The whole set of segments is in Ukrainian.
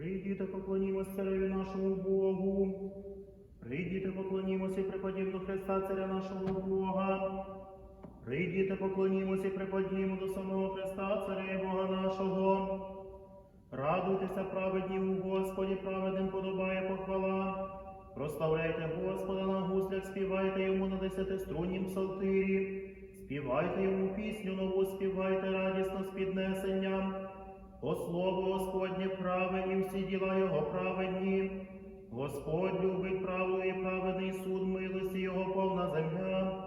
Прийдіте, поклонімось цареві нашому Богу. Прийдіте, поклонімось і припадімо до Христа, царя нашого Бога. Прийдіте, поклонімось і припадімо до самого Христа, царя Бога нашого. Радуйтеся, праведні у Господі, праведним подобає похвала. Прославляйте Господа на гуслях, співайте йому на десятиструннім псалтирі, співайте йому пісню нову, співайте радісно з піднесенням. О слово Господнє праве і всі діла Його праведні. Господь любить правду і праведний суд, милості Його повна земля.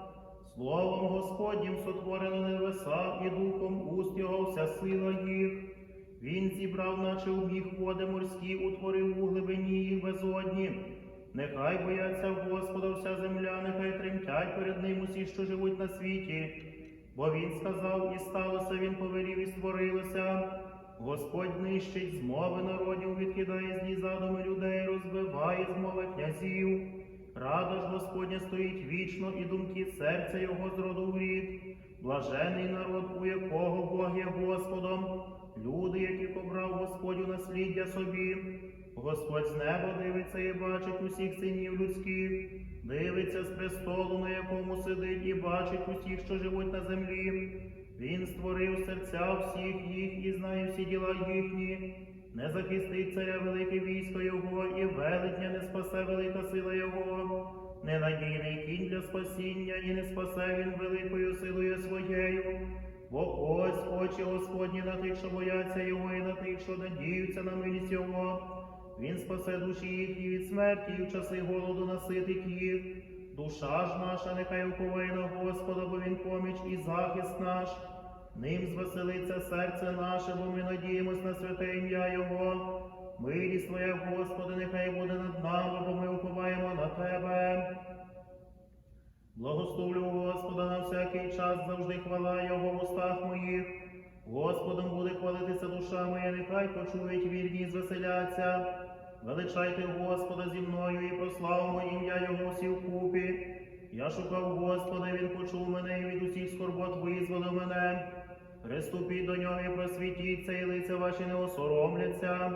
Словом Господнім сотворено небеса, і духом уст Його вся сила їх. Він зібрав, наче у міг води морські, утворив у глибині їх безодні. Нехай бояться Господа вся земля, нехай тремтять перед ним усі, що живуть на світі. Бо він сказав, і сталося, він повелів, і створилося. Господь нищить змови народів, відкидає злі задуми людей, розбиває змови князів. Рада ж Господня стоїть вічно, і думки серця його з роду в рід. Блажений народ, у якого Бог є Господом, люди, яких обрав Господь у насліддя собі. Господь з неба дивиться і бачить усіх синів людських, дивиться з престолу, на якому сидить, і бачить усіх, що живуть на землі. Він створив серця всіх їх і знає всі діла їхні. Не захистить царя велике військо його, і велетня не спасе велика сила його. Ненадійний кінь для спасіння, і не спасе він великою силою своєю. Бо ось очі Господні на тих, що бояться його, і на тих, що надіються на милість його. Він спасе душі їхні від смерті, і в часи голоду наситить їх. Душа ж наша нехай уповає на Господа, бо він поміч і захист наш. Ним звеселиться серце наше, бо ми надіємось на святе ім'я Його. Милість Твоя, Господи, нехай буде над нами, бо ми уповаємо на Тебе. Благословлю Господа на всякий час, завжди хвала Його в устах моїх. Господом буде хвалитися душа моя, нехай почують вірні і звеселяться. Величайте Господа зі мною і прославимо ім'я Його всі вкупі. Я шукав Господа, Він почув мене і від усіх скорбот визволив мене. Приступіть до нього і просвітіться, і лиця ваші не осоромляться.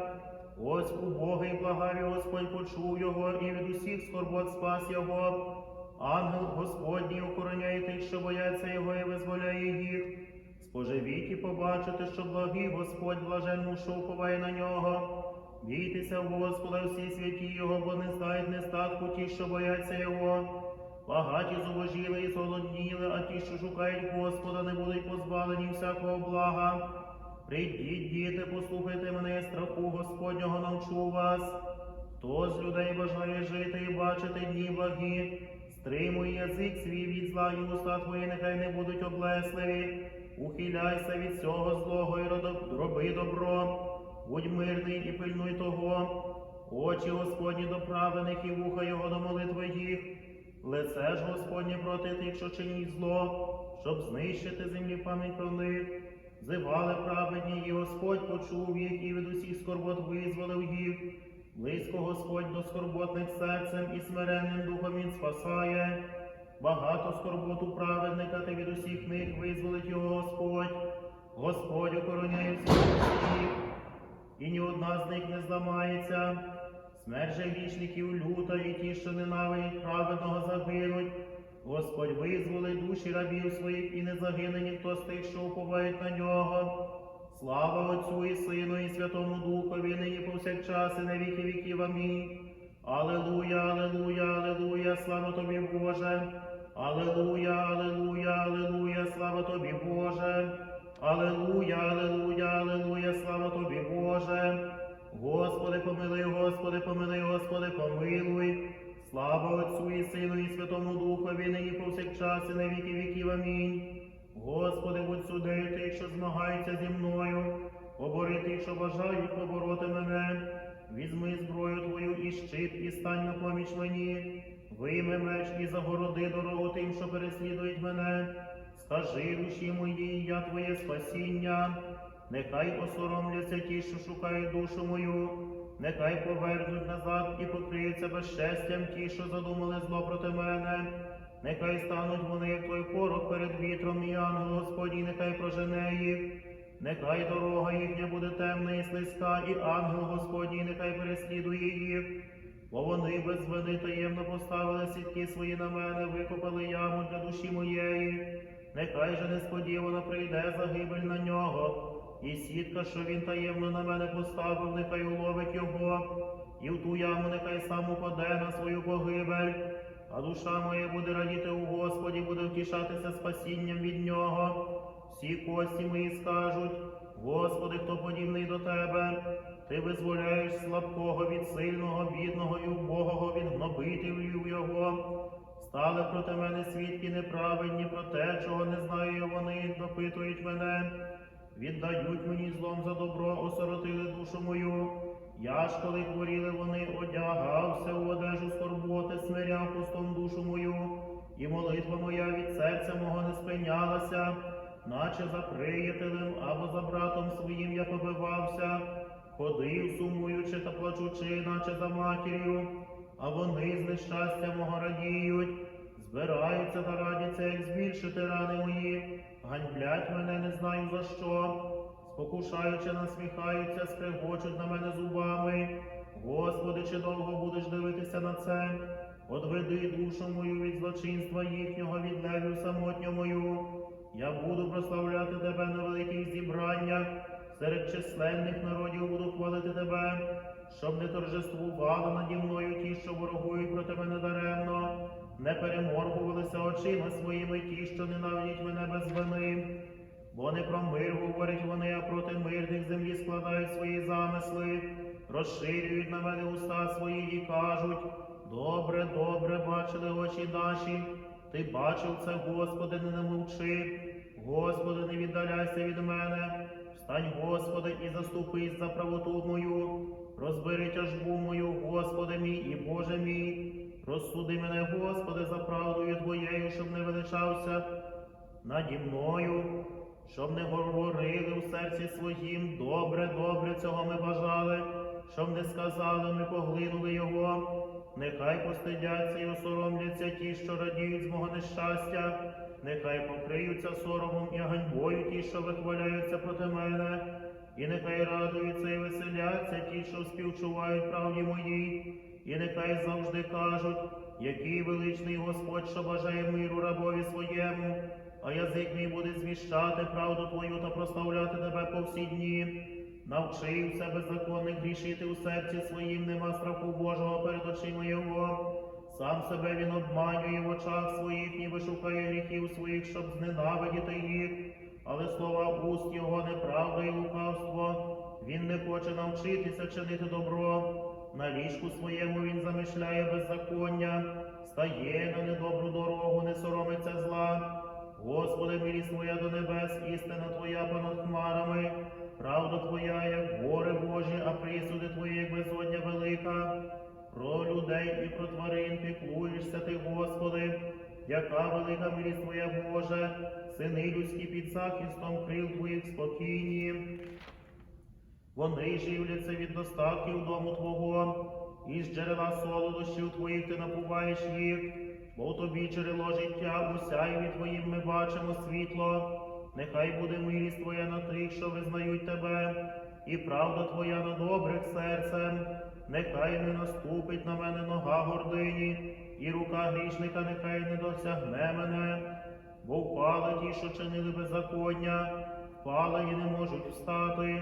Ось убогий благаві Господь почув його, і від усіх скорбот спас його. Ангел Господній охороняє тих, що бояться його, і визволяє їх. Споживіть і побачите, що благий Господь блаженну що уповає на нього. Бійтеся Господа всі святі Його, бо не знають нестатку ті, що бояться Його. Багаті зубожіли і зголодніли, а ті, що шукають Господа, не будуть позбавлені всякого блага. Прийдіть, діти, послухайте мене, страху Господнього навчу вас. Хто з людей бажає жити і бачити дні благі, стримуй язик свій від зла і уста твої, нехай не будуть облесливі. Ухиляйся від всього злого і роби добро. Будь мирний і пильнуй того. Очі Господні до праведних і вуха Його до молитви їх. Лице ж Господнє проти тих, що чинять зло, щоб знищити землі пам'ять про них. Зивали праведні, і Господь почув їх і від усіх скорбот визволив їх. Близько Господь до скорботних серцем і смиренним духом Він спасає. Багато скорбот у праведника, та від усіх них визволить його Господь. Господь охороняє всіх і ні одна з них не зламається. Смерть же грішників люта, і ті, що ненавидять праведного, загинуть. Господь визволить душі рабів своїх, і не загине ніхто з тих, що уповають на нього. Слава Отцю і Сину, і Святому Духові, нині повсякчас, і на віки віків. Амінь. Алелуя, алелуя, алелуя, слава тобі, Боже. Алелуя, алелуя, алелуя, слава тобі, Боже. Алелуя, алелуя, алелуя, слава тобі, Боже. Господи, помилуй, Господи, помилуй, Господи, помилуй. Слава Отцю і Сину, і Святому Духові, нині повсякчас, і на віки віків. Амінь. Господи, будь судей тих, що змагаються зі мною, побори тих, що бажають побороти мене. Візьми зброю Твою і щит, і стань на поміч мені. Вийми меч і загороди дорогу тим, що переслідують мене. Скажи душі моїй, я Твоє спасіння. Нехай осоромляться ті, що шукають душу мою, нехай повернуть назад і покриються безчестям ті, що задумали зло проти мене. Нехай стануть вони, як той порох перед вітром, і ангел Господній, нехай прожене їх. Нехай дорога їхня буде темна і слизька, і ангел Господній нехай переслідує їх. Бо вони без вини таємно поставили сітки свої на мене, викопали яму для душі моєї. Нехай же несподівано прийде загибель на нього, і сітка, що він таємно на мене поставив, нехай уловить його, і в ту яму нехай сам упаде на свою погибель. А душа моя буде радіти у Господі, буде втішатися спасінням від нього. Всі кості мої скажуть, Господи, хто подібний до тебе? Ти визволяєш слабкого від сильного, бідного і убогого від гнобителів його. Стали проти мене свідки неправедні про те, чого не знаю вони, допитують мене. Віддають мені злом за добро, осоротили душу мою. Я ж, коли хворіли вони, одягався у одежу скорботи, смиряв пустом душу мою, і молитва моя від серця мого не спинялася, наче за приятелем або за братом своїм я побивався, ходив, сумуючи та плачучи, наче за матір'ю, а вони з нещастя мого збираються та радяться, як збільшити рани мої, ганьблять мене, не знаю за що спокушаючи, насміхаються, скрегочуть на мене зубами. Господи, чи довго будеш дивитися на це? Одведи душу мою від злочинства їхнього, від левів самотню мою. Я буду прославляти тебе на великих зібраннях, серед численних народів буду хвалити тебе, щоб не торжествували наді мною ті, що ворогують проти мене даремно, не переморгувалися очима своїми ті, що ненавидять мене без вини. Бо не про мир говорять вони, а проти мирних землі складають свої замисли, розширюють на мене уста свої і кажуть: добре, добре бачили очі наші. Ти бачив це, Господи, не намовчи. Господи, не віддаляйся від мене. Встань, Господи, і заступись за правоту мою. Розбери тяжбу мою, Господи мій і Боже мій. Розсуди мене, Господи, за правдою Твоєю, щоб не величався наді мною, щоб не говорили у серці своїм, добре, добре цього ми бажали, щоб не сказали, ми поглинули його. Нехай постидяться і осоромляться ті, що радіють з мого нещастя, нехай покриються соромом і ганьбою ті, що вихваляються проти мене, і нехай радуються і веселяться ті, що співчувають правді моїй, і нехай завжди кажуть, який величний Господь, що бажає миру рабові своєму, а язик мій буде звіщати правду Твою та прославляти тебе по всі дні. Навчився беззаконник грішити у серці своїм, нема страху Божого перед очима його. Сам себе він обманює в очах своїх, ніби шукає гріхів своїх, щоб зненавидіти їх. Але слова уст його неправда і лукавство. Він не хоче навчитися чинити добро. На ліжку своєму він замишляє беззаконня, стає на недобру дорогу, не соромиться зла. Господи, милість Твоя до небес, істина Твоя понад хмарами, правда Твоя, як гори Божі, а присуди Твої, як безодня велика. Про людей і про тварин піклуєшся ти, Господи, яка велика милість Твоя Боже, сини людські під захистом крил Твоїх спокійні. Вони живляться від достатків дому Твого, і з джерела солодощів Твоїх ти напуваєш їх, бо в тобі джерело життя, у сяйві Твоїм ми бачимо світло. Нехай буде милість Твоя на тих, що визнають Тебе, і правда Твоя на добрих серцем. Нехай не наступить на мене нога гордині, і рука грішника нехай не досягне мене, бо впали ті, що чинили беззаконня, впали і не можуть встати.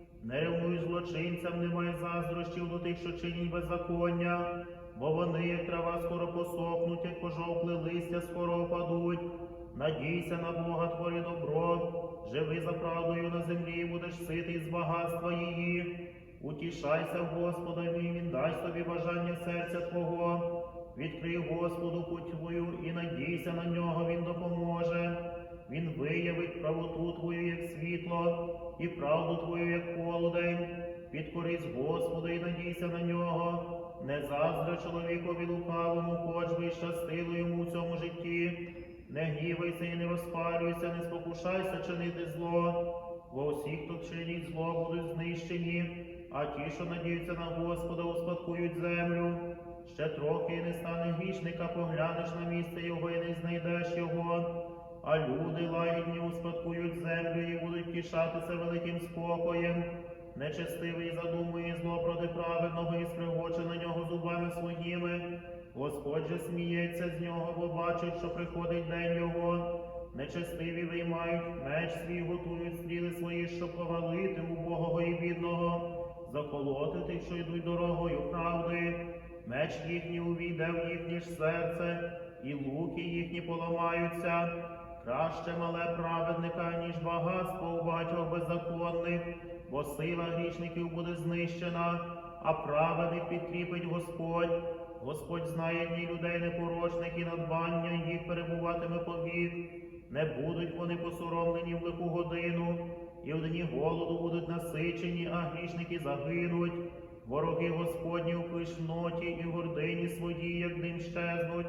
Не ревнуй злочинцям, немає заздрощів до тих, що чинять беззаконня, бо вони, як трава, скоро посохнуть, як пожовкли листя, скоро опадуть. Надійся на Бога, твори добро, живи за правдою на землі, будеш ситий з багатства її. Утішайся Господа, і Він дасть тобі бажання серця Твого. Відкрий Господу путь твою і надійся на нього, Він допоможе. Він виявить правоту Твою, як світло, і правду Твою, як полудень. підкорись Господу і надійся на нього. Не заздра чоловікові лукавому, хоч би щастило йому в цьому житті. Не гнівайся і не розпалюйся, не спокушайся чинити зло. Бо усі, хто чинить зло, будуть знищені, а ті, що надіються на Господа, успадкують землю. Ще трохи і не стане грішника, поглянеш на місце його і не знайдеш його. А люди лагідні успадкують землю і будуть тішатися великим спокоєм. Нечестивий задумує зло проти праведного і скригоче на нього зубами своїми. Господь же сміється з нього, бо бачить, що приходить день його. Нечестиві виймають меч свій, готують стріли свої, щоб повалити убогого і бідного, заколоти тих, що йдуть дорогою правди. Меч їхній увійде в їхнє ж серце, і луки їхні поламаються. Краще мале праведника, ніж багатство у багатьох беззаконних, бо сила грішників буде знищена, а праведних підкріпить Господь. Господь знає дні людей непорочних і надбання їх перебуватиме повік. Не будуть вони посоромлені в лиху годину, і в дні голоду будуть насичені, а грішники загинуть. Вороги Господні у пишноті і гордині своїй, як дим щезнуть.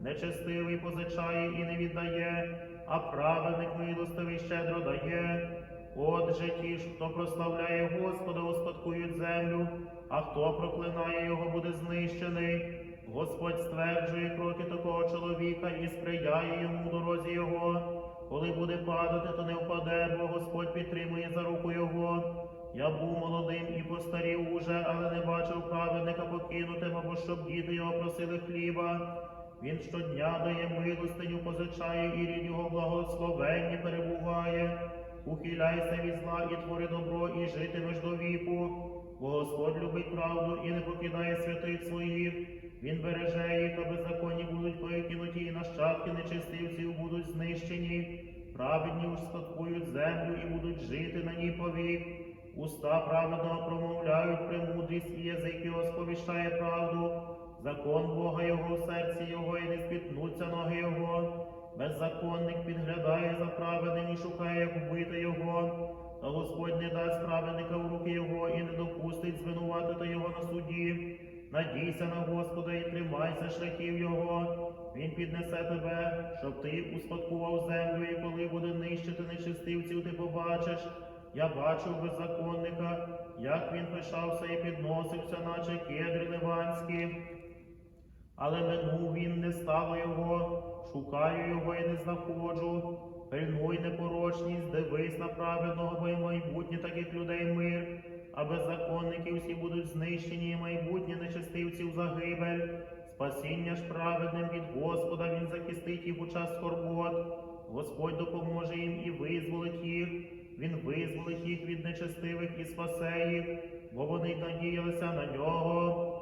Нечестивий позичає і не віддає, а праведник милостивий щедро дає. Отже, ті ж, хто прославляє Господа, успадкують землю, а хто проклинає його, буде знищений. Господь стверджує кроки такого чоловіка і сприяє йому в дорозі його. Коли буде падати, то не впаде, бо Господь підтримує за руку його. Я був молодим і постарів уже, але не бачив праведника покинутим, або щоб діти його просили хліба. Він щодня дає милостиню, позичає, і рід його благословенні перебуває. Ухиляйся від зла і твори добро, і житимеш до віку. Бо Господь любить правду і не покидає святих своїх. Він береже їх, а беззаконні будуть викинуті, і нащадки нечистивців будуть знищені. Праведні успадкують землю і будуть жити на ній повік. Уста праведного промовляють премудрість, і язик його сповіщає правду. Закон Бога його в серці його, і не спітнуться ноги його. Беззаконник підглядає за праведним і шукає, як вбити його. Та Господь не дасть праведника в руки його і не допустить звинуватити його на суді. Надійся на Господа і тримайся шляхів Його. Він піднесе тебе, щоб ти успадкував землю, і коли буде нищити нечистивців, ти побачиш. Я бачив беззаконника, як він пишався і підносився, наче кедри ливанські. Але минув він, не стало його, шукаю його і не знаходжу. Пильнуй непорочність, дивись на праведного, бо й майбутнє таких людей мир, а беззаконники всі будуть знищені, і майбутнє нечестивців загибель. Спасіння ж праведним від Господа Він захистить їх у час скорбот. Господь допоможе їм і визволить їх. Він визволить їх від нечестивих і спасе їх, бо вони надіялися на нього.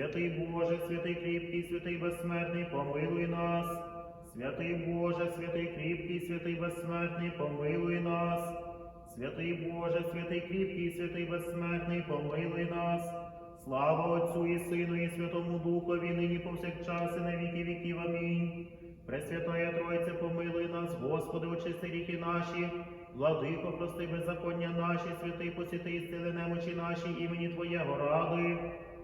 Святий Боже, святий кріпкий, святий безсмертний, помилуй нас. Святий Боже, святий кріпкий, святий безсмертний, помилуй нас. Святий Боже, святий кріпкий, святий безсмертний, помилуй нас. Слава Отцю і Сину, і Святому Духові, нині повсякчас і на віки віків. Амінь. Пресвятая Тройце, помилуй нас, Господи, очисти ріки наші, владико, прости беззаконня наші, святий посіти стили немочі наші, імені Твоєго ради.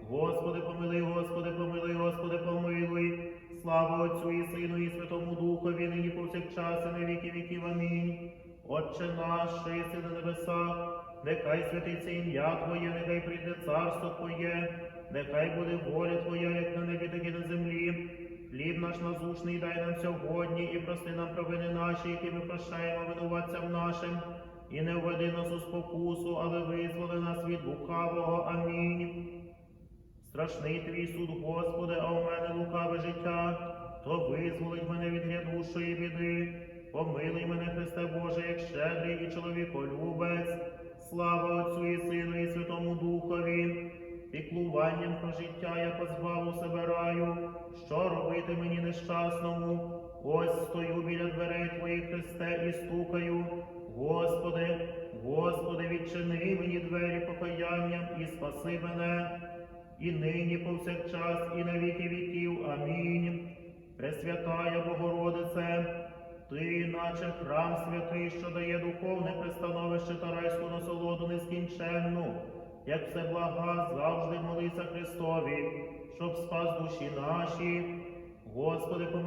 Господи, помилуй, Господи, помилуй, Господи, помилуй. Слава Отцю і Сину, і Святому Духові, нині повсякчас і на віки віків. Амінь. Отче наш, що єси на небесах, нехай святиться ім'я Твоє, нехай прийде царство Твоє, нехай буде воля Твоя, як на небі, так і на землі. Хліб наш насушний дай нам сьогодні і прости нам провини наші, які ми прощаємо винуватцям нашим, і не введи нас у спокусу, але визволи нас від лукавого. Амінь. Страшний твій суд, Господи, а у мене лукаве життя, то визволить мене від грядущої біди. Помилуй мене, Христе Боже, як щедрий і чоловіколюбець. Слава Отцю і Сину, і Святому Духові. піклуванням про життя я позбаву себе раю, що робити мені нещасному? Ось стою біля дверей твоїх Христе і стукаю. Господи, Господи, відчини мені двері покаянням і спаси мене, і нині повсякчас, і на віки віків. Амінь. Пресвятая Богородице, ти, наче храм святий, що дає духовне пристановище та райську насолоду нескінченну, як все блага, завжди молися Христові, щоб спас душі наші. Господи, помилуй,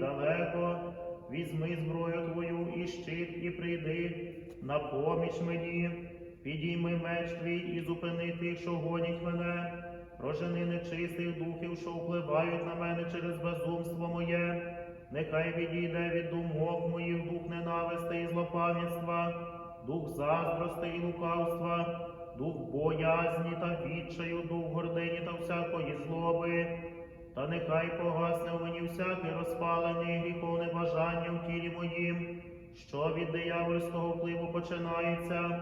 далеко. Візьми зброю твою і щит, і прийди на поміч мені. Підійми меч твій і зупини тих, що гонять мене. Прожени нечистих духів, що впливають на мене через безумство моє. Нехай відійде від думок моїх дух ненависти і злопам'ятства, дух заздрости і лукавства, дух боязні та відчаю, дух гордині та всякої злоби. Та нехай погасне в мені всяке розпалене і гріховне бажання в тілі моїм, що від диявольського впливу починається,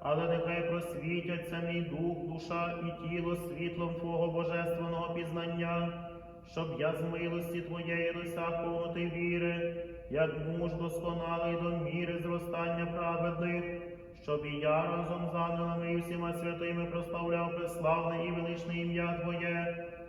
але нехай просвітяться мій дух, душа і тіло світлом Твого божественного пізнання, щоб я з милості Твоєї досяг повноти віри, як муж досконалий до міри зростання праведних, щоб і я разом з ангелами і всіма святими прославляв преславне і величне ім'я Твоє,